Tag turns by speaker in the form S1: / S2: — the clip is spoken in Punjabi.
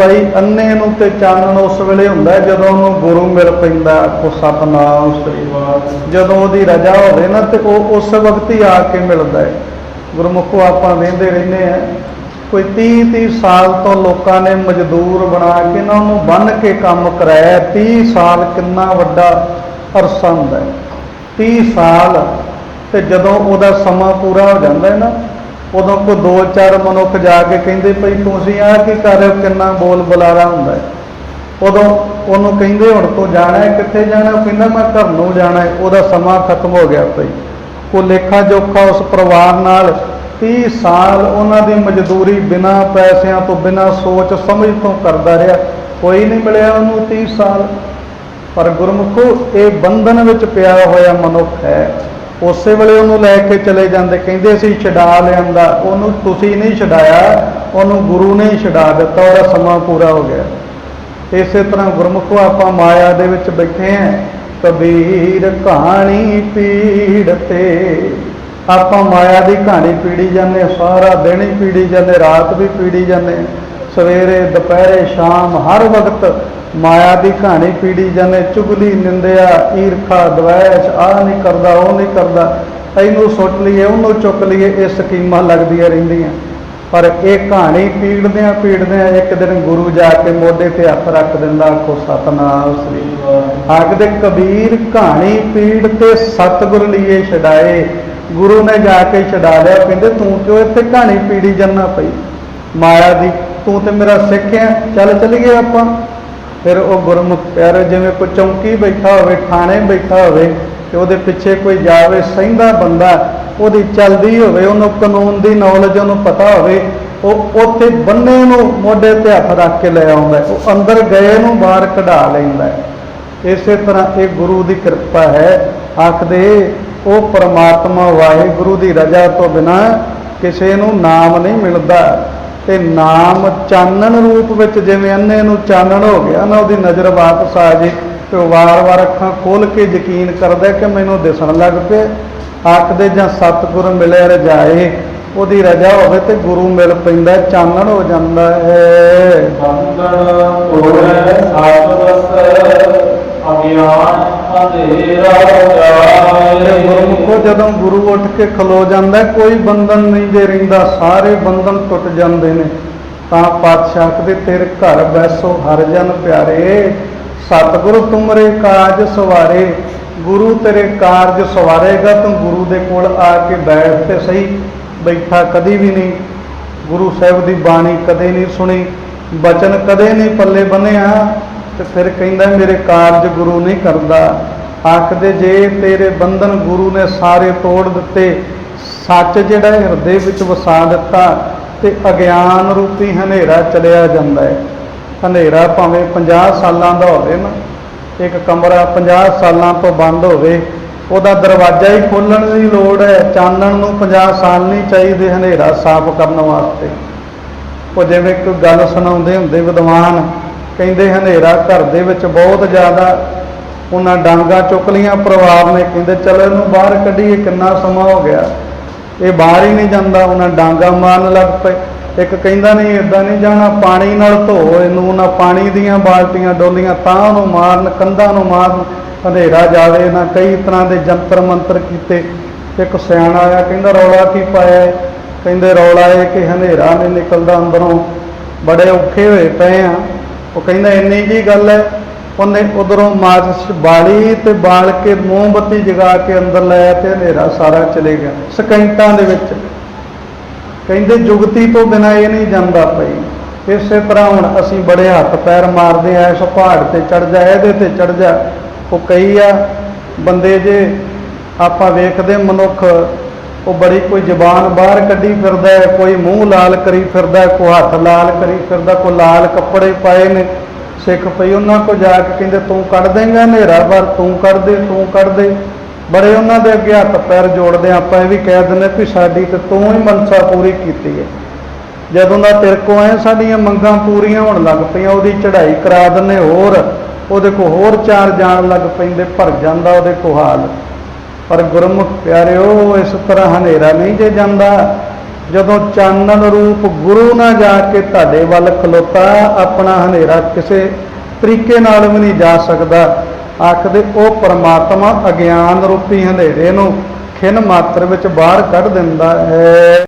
S1: ਭਾਈ ਅੰਨੇ ਨੂੰ ਤੇ ਚਾਨਣ ਉਸ ਵੇਲੇ ਹੁੰਦਾ ਜਦੋਂ ਉਹਨੂੰ ਗੁਰੂ ਮਿਲ ਪੈਂਦਾ ਕੋ ਸਤਨਾਮ ਸ੍ਰੀ ਵਾਹਿਗੁਰੂ ਜਦੋਂ ਉਹਦੀ ਰਜਾ ਹੋਵੇ ਨਾ, ਤੇ ਉਹ ਉਸ ਵਕਤ ਹੀ ਆ ਕੇ ਮਿਲਦਾ ਹੈ। ਗੁਰਮੁਖੋ, ਆਪਾਂ ਵੇਂਦੇ ਰਹਿੰਦੇ ਆ ਕੋਈ 30 30 ਸਾਲ ਤੋਂ ਲੋਕਾਂ ਨੇ ਮਜ਼ਦੂਰ ਬਣਾ ਕੇ ਨਾ ਨੂੰ ਬੰਨ ਕੇ ਕੰਮ ਕਰਾਇਆ 30 ਸਾਲ ਕਿੰਨਾ ਵੱਡਾ ਅਰਸਾ ਹੁੰਦਾ ਹੈ। 30 ਸਾਲ, ਤੇ ਜਦੋਂ ਉਹਦਾ ਸਮਾਂ ਪੂਰਾ ਹੋ ਜਾਂਦਾ ਹੈ ਨਾ ਉਦੋਂ ਕੋ ਦੋ ਚਾਰ ਮਨੁੱਖ ਜਾ ਕੇ ਕਹਿੰਦੇ ਭਈ ਤੁਸੀਂ ਆ ਕੀ ਕਰ ਰਹੇ ਹੋ? ਕਿੰਨਾ ਬੋਲ ਬੁਲਾਰਾ ਹੁੰਦਾ ਹੈ। ਉਦੋਂ ਉਹਨੂੰ ਕਹਿੰਦੇ ਹੁਣ ਤੂੰ ਜਾਣਾ ਹੈ, ਕਿੱਥੇ ਜਾਣਾ ਉਹ ਕਹਿੰਦਾ ਮੈਂ ਘਰ ਨੂੰ ਜਾਣਾ ਹੈ। ਉਹਦਾ ਸਮਾਂ ਖਤਮ ਹੋ ਗਿਆ ਭਈ। ਉਹ ਲੇਖਾ ਜੋਖਾ ਉਸ ਪਰਿਵਾਰ ਨਾਲ 30 ਸਾਲ ਉਹਨਾਂ ਦੀ ਮਜ਼ਦੂਰੀ ਬਿਨਾ ਪੈਸਿਆਂ ਤੋਂ, ਬਿਨਾ ਸੋਚ ਸਮਝ ਤੋਂ ਕਰਦਾ ਰਿਹਾ। ਕੋਈ ਨਹੀਂ ਮਿਲਿਆ ਉਹਨੂੰ 30 ਸਾਲ। ਪਰ ਗੁਰਮੁਖੋ, ਇਹ ਬੰਧਨ ਵਿੱਚ ਪਿਆ ਹੋਇਆ ਮਨੁੱਖ ਹੈ। ਉਸੇ ਵੇਲੇ ਉਹਨੂੰ ਲੈ ਕੇ ਚਲੇ ਜਾਂਦੇ ਕਹਿੰਦੇ ਸੀ ਛਡਾ ਲਿਆਂਦਾ। ਉਹਨੂੰ ਤੁਸੀਂ ਨਹੀਂ ਛਡਾਇਆ ਉਹਨੂੰ ਗੁਰੂ ਨੇ ਹੀ ਛਡਾ ਦਿੱਤਾ ਉਹਦਾ ਸਮਾਂ ਪੂਰਾ ਹੋ ਗਿਆ। ਇਸੇ ਤਰ੍ਹਾਂ ਗੁਰਮੁਖੋ ਆਪਾਂ ਮਾਇਆ ਦੇ ਵਿੱਚ ਬੈਠੇ ਆਂ। ਕਬੀਰ ਕਹਾਣੀ ਪੀੜ ਤੇ ਆਪਾਂ ਮਾਇਆ ਦੀ ਕਹਾਣੀ ਪੀੜੀ ਜਾਂਦੇ ਹਾਂ, ਸਾਰਾ ਦਿਨ ਹੀ ਪੀੜੀ ਜਾਂਦੇ ਰਾਤ ਵੀ ਪੀੜੀ ਜਾਂਦੇ ਸਵੇਰੇ, ਦੁਪਹਿਰੇ, ਸ਼ਾਮ, ਹਰ ਵਕਤ ਮਾਇਆ ਦੀ ਕਹਾਣੀ ਪੀੜੀ ਜਾਂਦੇ, ਚੁਗਲੀ ਨਿੰਦਿਆ, ਈਰਖਾ, ਦਵੈਸ਼, ਆਹ ਨਹੀਂ ਕਰਦਾ, ਉਹ ਨਹੀਂ ਕਰਦਾ। ਇਹਨੂੰ ਸੁੱਟ ਲਈਏ, ਉਹਨੂੰ ਚੁੱਕ ਲਈਏ, ਇਹ ਸਕੀਮਾਂ ਲੱਗਦੀਆਂ ਰਹਿੰਦੀਆਂ। ਪਰ ਇਹ ਕਹਾਣੀ ਪੀੜਦਿਆਂ ਪੀੜਦਿਆਂ ਇੱਕ ਦਿਨ ਗੁਰੂ ਜਾ ਕੇ ਮੋਢੇ ਤੇ ਹੱਥ ਰੱਖ ਦਿੰਦਾ ਕੋ ਸਤਨਾਮ ਸ੍ਰੀ ਆਖਦੇ ਕਬੀਰ, ਕਹਾਣੀ ਪੀੜ ਤੇ ਸਤਿਗੁਰ ਲਈਏ ਛਡਾਏ। ਗੁਰੂ ਨੇ ਜਾ ਕੇ ਛਡਾ ਲਿਆ, ਕਹਿੰਦੇ, ਤੂੰ ਕਿਉਂ ਇੱਥੇ ਕਹਾਣੀ ਪੀੜੀ ਜੰਨਾ ਪਈ? ਮਾਇਆ ਦੀ ਤੂੰ ਤੇ ਮੇਰਾ ਸਿੱਖ ਹੈ, ਚੱਲ ਚੱਲੀਏ ਆਪਾਂ। ਫਿਰ ਉਹ ਗੁਰਮੁਖ ਪਿਆਰੇ ਜਿਵੇਂ ਕੋਈ ਚੌਂਕੀ ਬੈਠਾ ਹੋਵੇ, ਥਾਣੇ ਬੈਠਾ ਹੋਵੇ, ਤੇ ਉਹਦੇ ਪਿੱਛੇ ਕੋਈ ਜਾਵੇ, ਸਹਿੰਦਾ ਬੰਦਾ, ਉਹਦੀ ਚੱਲਦੀ ਹੋਵੇ, ਉਹਨੂੰ ਕਾਨੂੰਨ ਦੀ ਨੌਲੇਜ ਉਹਨੂੰ ਪਤਾ ਹੋਵੇ, ਉਹ ਉੱਥੇ ਬੰਨੇ ਨੂੰ ਮੋਢੇ ਤੇ ਹੱਥ ਰੱਖ ਕੇ ਲੈ ਆਉਂਦਾ ਉਹ ਅੰਦਰ ਗਏ ਨੂੰ ਬਾਹਰ ਕਢਾ ਲੈਂਦਾ ਇਸੇ ਤਰ੍ਹਾਂ ਇਹ ਗੁਰੂ ਦੀ ਕਿਰਪਾ ਹੈ। ਆਖਦੇ, ਉਹ ਪਰਮਾਤਮਾ ਵਾਹਿਗੁਰੂ ਦੀ ਰਜ਼ਾ ਤੋਂ ਬਿਨਾ ਕਿਸੇ ਨੂੰ ਨਾਮ ਨਹੀਂ ਮਿਲਦਾ। ਤੇ ਨਾਮ ਚਾਨਣ ਰੂਪ ਵਿੱਚ ਜਿਵੇਂ ਅੰਨੇ ਨੂੰ ਚਾਨਣ ਹੋ ਗਿਆ ਨਾ, ਉਹਦੀ ਨਜ਼ਰ ਵਾਪਸ ਆ ਜੇ ਤੇ ਉਹ ਵਾਰ-ਵਾਰ ਅੱਖਾਂ ਖੋਲ ਕੇ ਯਕੀਨ ਕਰਦਾ ਕਿ ਮੈਨੂੰ ਦਿਸਣ ਲੱਗ ਪਿਆ, ਆਖਦੇ ਜਾਂ ਸਤਿਗੁਰ ਮਿਲੇ ਰਜਾਏ, ਉਹਦੀ ਰਜਾ ਹੋਵੇ ਤੇ ਗੁਰੂ ਮਿਲ ਪੈਂਦਾ, ਚਾਨਣ ਹੋ ਜਾਂਦਾ ਹੈ।
S2: ਬੰਦਨ ਤੋੜੈ ਸਤਵਸ ਅਗਿਆਨ ਅੰਧੇਰਾ
S1: ਤੇ
S2: ਜਾਏ
S1: ਗੁਰਮੁਖੋ ਜਦੋਂ ਗੁਰੂ ਉੱਠ ਕੇ ਖਲੋ ਜਾਂਦਾ ਕੋਈ ਬੰਧਨ ਨਹੀਂ ਜੇ ਰਹਿੰਦਾ, ਸਾਰੇ ਬੰਧਨ ਟੁੱਟ ਜਾਂਦੇ ਨੇ। ਤਾਂ ਪਾਤਸ਼ਾਹ ਦੇ ਤੇਰੇ ਘਰ ਬੈਸੋ ਹਰ ਜਨ ਪਿਆਰੇ, ਸਤਿਗੁਰੂ ਤੁਮਰੇ ਕਾਜ ਸਵਾਰੇ, ਗੁਰੂ ਤੇਰੇ ਕਾਰਜ ਸਵਾਰੇਗਾ, ਤੂੰ ਗੁਰੂ ਦੇ ਕੋਲ ਆ ਕੇ ਬੈਠ ਤੇ ਸਹੀ, ਬੈਠਾ ਕਦੀ ਵੀ ਨਹੀਂ। ਗੁਰੂ ਸਾਹਿਬ ਦੀ ਬਾਣੀ ਕਦੇ ਨਹੀਂ ਸੁਣੀ, ਬਚਨ ਕਦੇ ਨਹੀਂ ਪੱਲੇ ਬੰਨਿਆ ਤੇ ਫਿਰ ਕਹਿੰਦਾ, ਮੇਰੇ ਕਾਰਜ ਗੁਰੂ ਨਹੀਂ ਕਰਦਾ। ਆਖਦੇ, ਜੇ ਤੇਰੇ ਬੰਧਨ ਗੁਰੂ ਨੇ ਸਾਰੇ ਤੋੜ ਦਿੱਤੇ, ਸੱਚ ਜਿਹੜਾ ਹਿਰਦੇ ਵਿੱਚ ਵਸਾ ਦਿੱਤਾ ਤੇ ਅਗਿਆਨ ਰੂਪੀ ਹਨੇਰਾ ਚਲਿਆ ਜਾਂਦਾ ਹੈ। ਹਨੇਰਾ ਭਾਵੇਂ 50 ਸਾਲਾਂ ਦਾ ਹੋਵੇ ਨਾ, ਇੱਕ ਕਮਰਾ 50 ਸਾਲਾਂ ਤੋਂ ਬੰਦ ਹੋਵੇ, ਉਹਦਾ ਦਰਵਾਜ਼ਾ ਹੀ ਖੋਲਣ ਦੀ ਲੋੜ ਹੈ, ਚਾਨਣ ਨੂੰ 50 ਸਾਲ ਨਹੀਂ ਚਾਹੀਦੇ ਹਨੇਰਾ ਸਾਫ਼ ਕਰਨ ਵਾਸਤੇ। ਉਹ ਜਿਵੇਂ ਕੋਈ ਗੱਲ ਸੁਣਾਉਂਦੇ ਹੁੰਦੇ, ਵਿਦਵਾਨ ਕਹਿੰਦੇ ਹਨੇਰਾ ਘਰ ਦੇ ਵਿੱਚ ਬਹੁਤ ਜ਼ਿਆਦਾ। ਉਹਨਾਂ ਡਾਂਗਾ ਚੁੱਕ ਲੀਆਂ ਪਰਿਵਾਰ ਨੇ ਕਹਿੰਦੇ, ਚਲੋ ਇਹਨੂੰ ਬਾਹਰ ਕੱਢੀਏ, ਕਿੰਨਾ ਸਮਾਂ ਹੋ ਗਿਆ? ਇਹ ਬਾਹਰ ਹੀ ਨਹੀਂ ਜਾਂਦਾ, ਉਹਨਾਂ ਡਾਂਗਾ ਮਾਰਨ ਲੱਗ ਪਏ। ਇੱਕ ਕਹਿੰਦਾ, ਨਹੀਂ ਇਦਾਂ ਨਹੀਂ ਜਾਣਾ, ਪਾਣੀ ਨਾਲ ਧੋ ਇਹਨੂੰ, ਉਹਨਾਂ ਪਾਣੀ ਦੀਆਂ ਬਾਲਟੀਆਂ ਡੋਲੀਆਂ, ਤਾਂ ਉਹਨੂੰ ਮਾਰਨ, ਕੰਧਾਂ ਨੂੰ ਮਾਰਨ, ਹਨੇਰਾ ਜਾਵੇ ਨਾ, ਕਈ ਤਰ੍ਹਾਂ ਦੇ ਜੰਤਰ ਮੰਤਰ ਕੀਤੇ। ਇੱਕ ਸਿਆਣਾ ਆਇਆ, ਕਹਿੰਦਾ, ਰੌਲਾ ਕੀ ਪਾਇਆ ਹੈ? ਕਹਿੰਦੇ, ਰੌਲਾ ਇਹ ਕਿ ਹਨੇਰਾ ਨਹੀਂ ਨਿਕਲਦਾ ਅੰਦਰੋਂ। ਬੜੇ ਔਖੇ ਹੋਏ ਪਏ ਆ। ਉਹ ਕਹਿੰਦਾ, ਇੰਨੀ ਕੀ ਗੱਲ ਹੈ ਉਹਨੇ ਉਧਰੋਂ ਮਾਚਿਸ ਬਾਲੀ ਤੇ ਬਾਲ ਕੇ ਮੋਮਬੱਤੀ ਜਗਾ ਕੇ ਅੰਦਰ ਲਾਇਆ ਤੇ ਹਨੇਰਾ ਸਾਰਾ ਚਲੇ ਗਿਆ, ਸਕਿੰਟਾਂ ਦੇ ਵਿੱਚ। ਕਹਿੰਦੇ, ਜੁਗਤੀ ਤੋਂ ਬਿਨਾ ਇਹ ਨਹੀਂ ਜਾਂਦਾ ਪਈ ਇਸੇ ਤਰ੍ਹਾਂ ਹੁਣ ਅਸੀਂ ਬੜੇ ਹੱਥ ਪੈਰ ਮਾਰਦੇ ਆ, ਇਸ ਪਹਾੜ ਤੇ ਚੜ ਜਾ, ਇਹਦੇ ਤੇ ਚੜ ਜਾ। ਉਹ ਕਈ ਆ, ਬੰਦੇ ਜੇ ਆਪਾਂ ਵੇਖਦੇ ਮਨੁੱਖ ਉਹ ਬੜੀ ਕੋਈ ਜ਼ਬਾਨ ਬਾਹਰ ਕੱਢੀ ਫਿਰਦਾ ਕੋਈ ਮੂੰਹ ਲਾਲ ਕਰੀ ਫਿਰਦਾ ਹੈ, ਕੋਈ ਹੱਥ ਲਾਲ ਕਰੀ ਫਿਰਦਾ, ਕੋਈ ਲਾਲ ਕੱਪੜੇ ਪਾਏ ਨੇ। ਸਿੱਖ ਪਈ ਉਹਨਾਂ ਕੋ ਜਾ ਕੇ ਕਹਿੰਦੇ, ਤੂੰ ਕੱਢ ਦੇਂਗਾ ਹਨੇਰਾ, ਪਰ ਤੂੰ ਕੱਢ ਦੇ, ਤੂੰ ਕੱਢ ਦੇ। ਬੜੇ ਉਹਨਾਂ ਦੇ ਅੱਗੇ ਹੱਥ ਪੈਰ ਜੋੜਦੇ ਹਾਂ। ਆਪਾਂ ਇਹ ਵੀ ਕਹਿ ਦਿੰਦੇ ਵੀ ਸਾਡੀ ਤੇ ਤੂੰ ਹੀ ਮਨਸਾ ਪੂਰੀ ਕੀਤੀ ਹੈ। ਜਦੋਂ ਦਾ ਤੇਰੇ ਕੋ ਆਏ ਸਾਡੀਆਂ ਮੰਗਾਂ ਪੂਰੀਆਂ ਹੋਣ ਲੱਗ ਪਈਆਂ, ਉਹਦੀ ਚੜ੍ਹਾਈ ਕਰਾ ਦਿੰਦੇ ਹੋਰ, ਉਹਦੇ ਕੋ ਹੋਰ ਚਾਰ ਜਾਣ ਲੱਗ ਪੈਂਦੇ, ਭਰ ਜਾਂਦਾ ਉਹਦੇ ਕੋ ਹਾਲ। ਪਰ ਗੁਰਮੁਖ ਪਿਆਰਿਓ, ਇਸ ਤਰ੍ਹਾਂ ਹਨੇਰਾ ਨਹੀਂ ਜੇ ਜਾਂਦਾ। ਜਦੋਂ ਚਾਨਣ ਰੂਪ ਗੁਰੂ ਨਾਲ ਜਾ ਕੇ ਤੁਹਾਡੇ ਵੱਲ ਖਲੋਤਾ, ਆਪਣਾ ਹਨੇਰਾ ਕਿਸੇ ਤਰੀਕੇ ਨਾਲ ਵੀ ਨਹੀਂ ਜਾ ਸਕਦਾ। ਆਖਦੇ, ਉਹ ਪਰਮਾਤਮਾ ਅਗਿਆਨ ਰੂਪੀ ਹਨੇਰੇ ਨੂੰ ਖਿਨ ਮਾਤਰ ਵਿੱਚ ਬਾਹਰ ਕੱਢ ਦਿੰਦਾ ਹੈ।